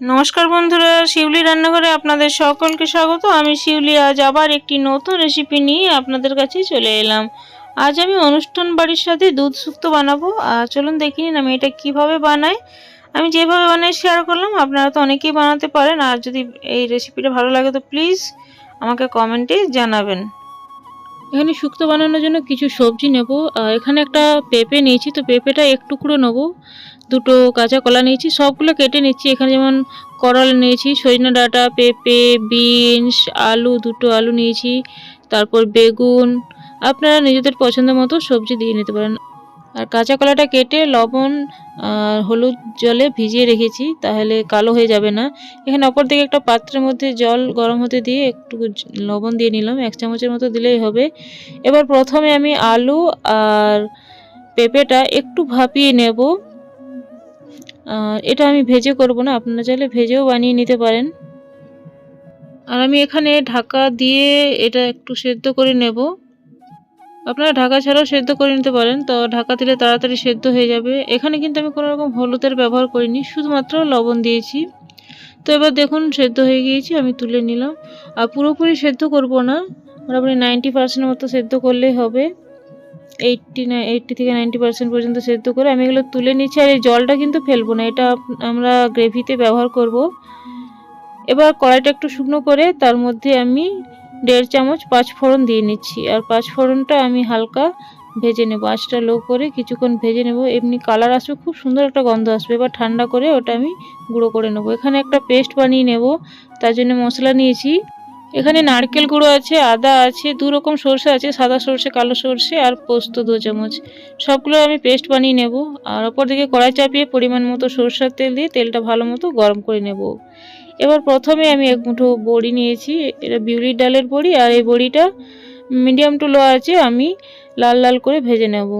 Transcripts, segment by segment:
নমস্কার বন্ধুরা, শিউলি রান্নাঘরে আপনাদের সকলকে স্বাগত। আমি শিউলি, আজ আবার একটি নতুন রেসিপি নিয়ে আপনাদের কাছে চলে এলাম। আজ আমি অনুষ্ঠান বাড়ির সাথে দুধ শুক্তো বানাবো। আর চলুন দেখি নিন আমি এটা কীভাবে বানাই। আমি যেভাবে বানাই শেয়ার করলাম। আপনারা তো অনেকেই বানাতে পারেন। আর যদি এই রেসিপিটা ভালো লাগে, তো প্লিজ আমাকে কমেন্টে জানাবেন। এখানে শুক্তো বানানোর জন্য কিছু সবজি নেব। এখানে একটা পেঁপে নিয়েছি, তো পেঁপেটা এক টুকরো নেব। দুটো কাঁচা কলা নিয়েছি, সবগুলো কেটে নিচ্ছি। এখানে যেমন করল নিয়েছি সজনে ডাটা, পেঁপে, বিনস, আলু, দুটো আলু নিয়েছি, তারপর বেগুন। আপনারা নিজেদের পছন্দ মতো সবজি দিয়ে নিতে পারেন। আর কাঁচা কলাটা কেটে লবণ আর হলুদ জলে ভিজিয়ে রেখেছি, তাহলে কালো হয়ে যাবে না। এখানে অপর দিকে একটা পাত্রের মধ্যে জল গরম হতে দিয়ে একটু লবণ দিয়ে নিলাম, এক চামচের মতো দিলেই হবে। এবার প্রথমে আমি আলু আর পেঁপেটা একটু ভাপিয়ে নেব। এটা আমি ভেজে করব না, আপনারা চাইলে ভেজেও বানিয়ে নিতে পারেন। আর আমি এখানে ঢাকা দিয়ে এটা একটু সেদ্ধ করে নেব। আপনারা ঢাকা ছাড়াও সেদ্ধ করে নিতে পারেন। তো ঢাকা দিলে তাড়াতাড়ি সেদ্ধ হয়ে যাবে। এখানে কিন্তু আমি কোনো রকম হলুদের ব্যবহার করিনি, শুধুমাত্র লবণ দিয়েছি। তো এবার দেখুন, সেদ্ধ হয়ে গিয়েছি, আমি তুলে নিলাম। আর পুরোপুরি সেদ্ধ করব না, মোটামুটি নাইনটি পার্সেন্ট মতো সেদ্ধ করলেই হবে। এইটটি না এইটটি থেকে নাইনটি পার্সেন্ট পর্যন্ত সেদ্ধ করে আমি এগুলো তুলে নিচ্ছি। আর এই জলটা কিন্তু ফেলব না, এটা আমরা গ্রেভিতে ব্যবহার করব। এবার কড়াইটা একটু শুকনো করে তার মধ্যে আমি দেড় চামচ পাঁচ ফোড়ন দিয়ে নিচ্ছি। আর পাঁচ ফোড়নটা আমি হালকা ভেজে নেব। আঁচটা লো করে কিছুক্ষণ ভেজে নেব। এমনি কালার আসবে, খুব সুন্দর একটা গন্ধ আসবে। এবার ঠান্ডা করে ওটা আমি গুঁড়ো করে নেব। এখানে একটা পেস্ট বানিয়ে নেব, তার জন্য মশলা নিয়েছি। এখানে নারকেল গুঁড়ো আছে, আদা আছে, দু রকম সর্ষে আছে, সাদা সর্ষে, কালো সর্ষে আর পোস্ত দু চামচ। সবগুলো আমি পেস্ট বানিয়ে নেব। আর ওপর দিকে কড়াই চাপিয়ে পরিমাণ মতো সরষের তেল দিয়ে তেলটা ভালো মতো গরম করে নেব। এবার প্রথমে আমি এক মুঠো বড়ি নিয়েছি, এটা বিউলির ডালের বড়ি, আর এই বড়িটা মিডিয়াম টু লো আছে, আমি লাল লাল করে ভেজে নেব।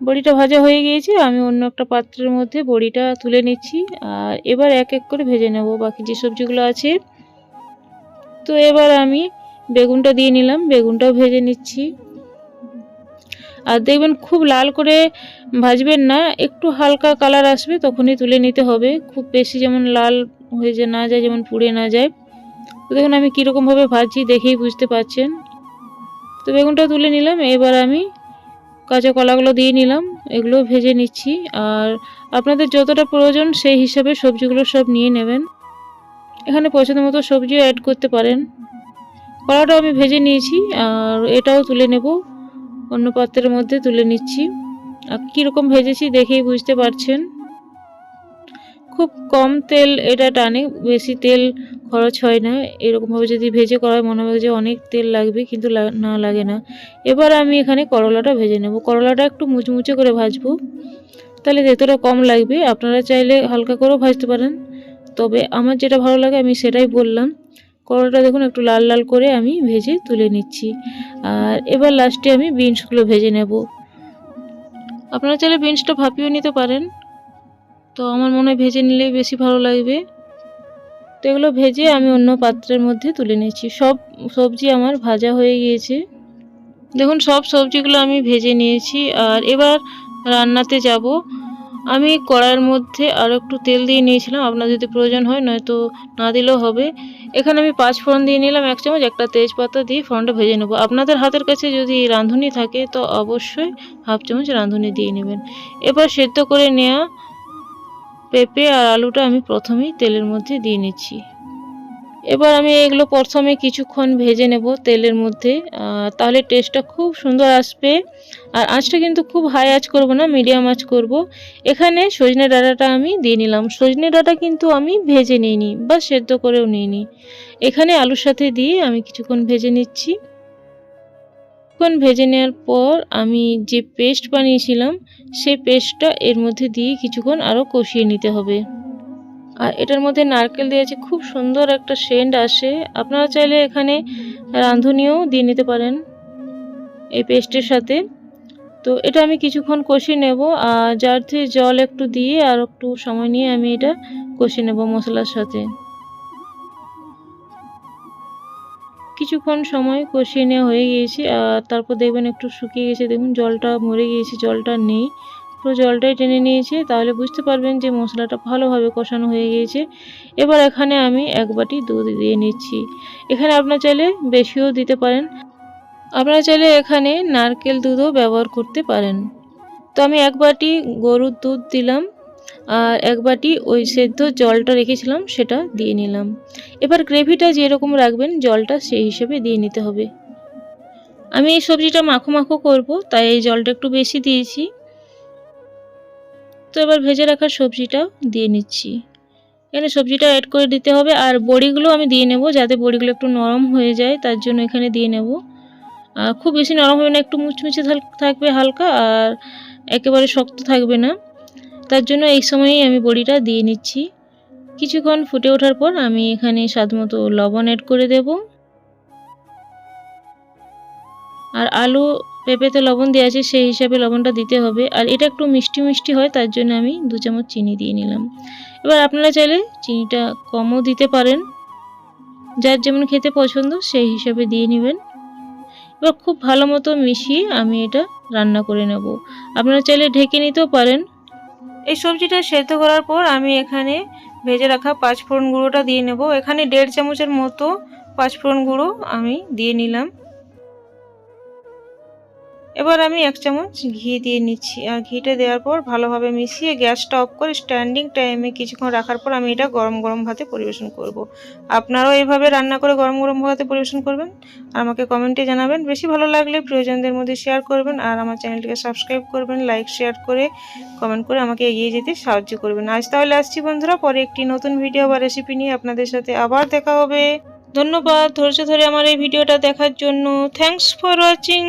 বড়িটা ভাজা হয়ে গিয়েছে, আমি অন্য একটা পাত্রের মধ্যে বড়িটা তুলে নিচ্ছি, আর এবার এক এক করে ভেজে নেব, বাকি যে সবজিগুলো আছে। তো এবার আমি বেগুনটা দিয়ে নিলাম, বেগুনটাও ভেজে নিচ্ছি। আর দেখবেন খুব লাল করে ভাজবেন না, একটু হালকা কালার আসবে তখনই তুলে নিতে হবে, খুব বেশি যেমন লাল হয়ে যে না যায়, যেমন পুড়ে না যায়। তো দেখুন, আমি কীরকমভাবে ভাজছি দেখেই বুঝতে পারছেন। তো বেগুনটা তুলে নিলাম, এবার আমি কাঁচা কলাগুলো দিয়ে নিলাম, এগুলো ভেজে নিচ্ছি। আর আপনাদের যতটা প্রয়োজন, সেই হিসাবে সবজিগুলো সব নিয়ে নেবেন। এখানে পছন্দ মতো সবজিও অ্যাড করতে পারেন। কলাটাও আমি ভেজে নিয়েছি, আর এটাও তুলে নেব। অন্য পাত্রের মধ্যে তুলে নিচ্ছি। আর কীরকম ভেজেছি দেখেই বুঝতে পারছেন। খুব কম তেল এটা টানে, বেশি তেল খরচ হয় না। এরকমভাবে যদি ভেজে করা হয়, মনে হবে যে অনেক তেল লাগবে, কিন্তু না লাগে না। এবার আমি এখানে করলাটা ভেজে নেব। করলাটা একটু মুচমুচে করে ভাজবো। তাহলে তেতোটা কম লাগবে। আপনারা চাইলে হালকা করেও ভাজতে পারেন। তবে আমার যেটা ভালো লাগে, আমি সেটাই বললাম। করলাটা দেখুন, একটু লাল লাল করে আমি ভেজে তুলে নিচ্ছি। আর এবার লাস্টে আমি বিনসগুলো ভেজে নেব। আপনারা চাইলে বিনসটা ভাপিয়েও নিতে পারেন। তো আমার মনে হয় ভেজে নিলেই বেশি ভালো লাগবে। তো এগুলো ভেজে আমি অন্য পাত্রের মধ্যে তুলে নিয়েছি। সব সবজি আমার ভাজা হয়ে গিয়েছে। দেখুন, সব সবজিগুলো আমি ভেজে নিয়েছি। আর এবার রান্নাতে যাব। আমি কড়াইয়ের মধ্যে আরও একটু তেল দিয়ে নিয়েছিলাম। আপনার যদি প্রয়োজন হয়, নয়তো না দিলেও হবে। এখানে আমি পাঁচ ফোড়ন দিয়ে নিলাম, এক চামচ, একটা তেজপাতা দিয়ে ফোড়নটা ভেজে নেব। আপনাদের হাতের কাছে যদি রাঁধুনি থাকে, তো অবশ্যই হাফ চামচ রাঁধুনি দিয়ে নেবেন। এবার সেদ্ধ করে নেওয়া পেঁপে আর আলুটা আমি প্রথমেই তেলের মধ্যে দিয়ে নিচ্ছি। এবার আমি এগুলো প্রথমে কিছুক্ষণ ভেজে নেব তেলের মধ্যে। তাহলে টেস্টটা খুব সুন্দর আসবে। আর আঁচটা কিন্তু খুব হাই আঁচ করব না মিডিয়াম আঁচ করব। এখানে সজনে ডাঁটাটা আমি দিয়ে নিলাম। সজনে ডাঁটা কিন্তু আমি ভেজে নিইনি বা সেদ্ধ করেও নিইনি। এখানে আলুর সাথে দিয়ে আমি কিছুক্ষণ ভেজে নিচ্ছি। কিছুক্ষণ ভেজে নেওয়ার পর আমি যে পেস্ট বানিয়েছিলাম সেই পেস্টটা এর মধ্যে দিয়ে কিছুক্ষণ আরও কষিয়ে নিতে হবে। আর এটার মধ্যে নারকেল দিয়েছে খুব সুন্দর একটা সেন্ট আসে। আপনারা চাইলে এখানে রাঁধুনিও দিয়ে নিতে পারেন এই পেস্টের সাথে। তো এটা আমি কিছুক্ষণ কষিয়ে নেব আর যার থেকে জল একটু দিয়ে আর একটু সময় নিয়ে আমি এটা কষিয়ে নেব মশলার সাথে। কিছুক্ষণ সময় কষিয়ে নেওয়া হয়ে গিয়েছে, আর তারপর দেখবেন একটু শুকিয়ে গেছে। দেখুন, জলটা মরে গিয়েছে, জলটা নেই। পুরো জলটাই টেনে নিয়েছে। তাহলে বুঝতে পারবেন যে মশলাটা ভালোভাবে কষানো হয়ে গিয়েছে। এবার এখানে আমি এক বাটি দুধ দিয়ে নিচ্ছি। এখানে আপনার চাইলে বেশিও দিতে পারেন। আপনারা চাইলে এখানে নারকেল দুধও ব্যবহার করতে পারেন। তো আমি এক বাটি গরুর দুধ দিলাম। আর এক বাটি ওই সেদ্ধ জলটা রেখেছিলাম, সেটা দিয়ে নিলাম। এবার গ্রেভিটা যেরকম রাখবেন, জলটা সেই হিসেবে দিয়ে নিতে হবে। আমি এই সবজিটা মাখো মাখো করব, তাই এই জলটা একটু বেশি দিয়েছি। তো এবার ভেজে রাখা সবজিটাও দিয়ে নিচ্ছি। এখানে সবজিটা অ্যাড করে দিতে হবে, আর বড়িগুলো আমি দিয়ে নেব যাতে বড়িগুলো একটু নরম হয়ে যায়, তার জন্য এখানে দিয়ে নেব। আর খুব বেশি নরম হবে না, একটু মুচমুচে থাক- থাকবে হালকা, আর একেবারে শক্ত থাকবে না। তার জন্য এই সময়েই আমি বড়িটা দিয়ে নিচ্ছি। কিছুক্ষণ ফুটে ওঠার পর আমি এখানে স্বাদমতো লবণ অ্যাড করে দেব। আর আলু পেঁপেতে লবণ দেওয়া আছে, সেই হিসাবে লবণটা দিতে হবে। আর এটা একটু মিষ্টি মিষ্টি হয়, তার জন্য আমি দু চামচ চিনি দিয়ে নিলাম। এবার আপনারা চাইলে চিনিটা কমও দিতে পারেন। যার যেমন খেতে পছন্দ, সেই হিসাবে দিয়ে নেবেন। এবার খুব ভালো মতো মিশিয়ে আমি এটা রান্না করে নেব। আপনারা চাইলে ঢেকে নিতেও পারেন। এই সবজিটা সেদ্ধ করার পর আমি এখানে ভেজে রাখা পাঁচফোড়ন গুঁড়োটা দিয়ে নেব। এখানে দেড় চামচের মতো পাঁচফোড়ন গুঁড়ো আমি দিয়ে নিলাম। এবার আমি এক চামচ ঘি দিয়ে নিচ্ছি। আর ঘিটা দেওয়ার পর ভালোভাবে মিশিয়ে গ্যাসটা অফ করে স্ট্যান্ডিং টাইমে কিছুক্ষণ রাখার পর আমি এটা গরম গরম ভাতে পরিবেশন করব। আপনারাও এইভাবে রান্না করে গরম গরম ভাতে পরিবেশন করবেন। আর আমাকে কমেন্টে জানাবেন। বেশি ভালো লাগলে প্রিয়জনদের মধ্যে শেয়ার করবেন। আর আমার চ্যানেলটিকে সাবস্ক্রাইব করবেন লাইক শেয়ার করে কমেন্ট করে আমাকে এগিয়ে যেতে সাহায্য করবেন। আজ তাহলে আসছি বন্ধুরা, পরে একটি নতুন ভিডিও বা রেসিপি নিয়ে আপনাদের সাথে আবার দেখা হবে। ধন্যবাদ। ধৈর্য ধরে আমার এই ভিডিওটা দেখার জন্য। Thanks for watching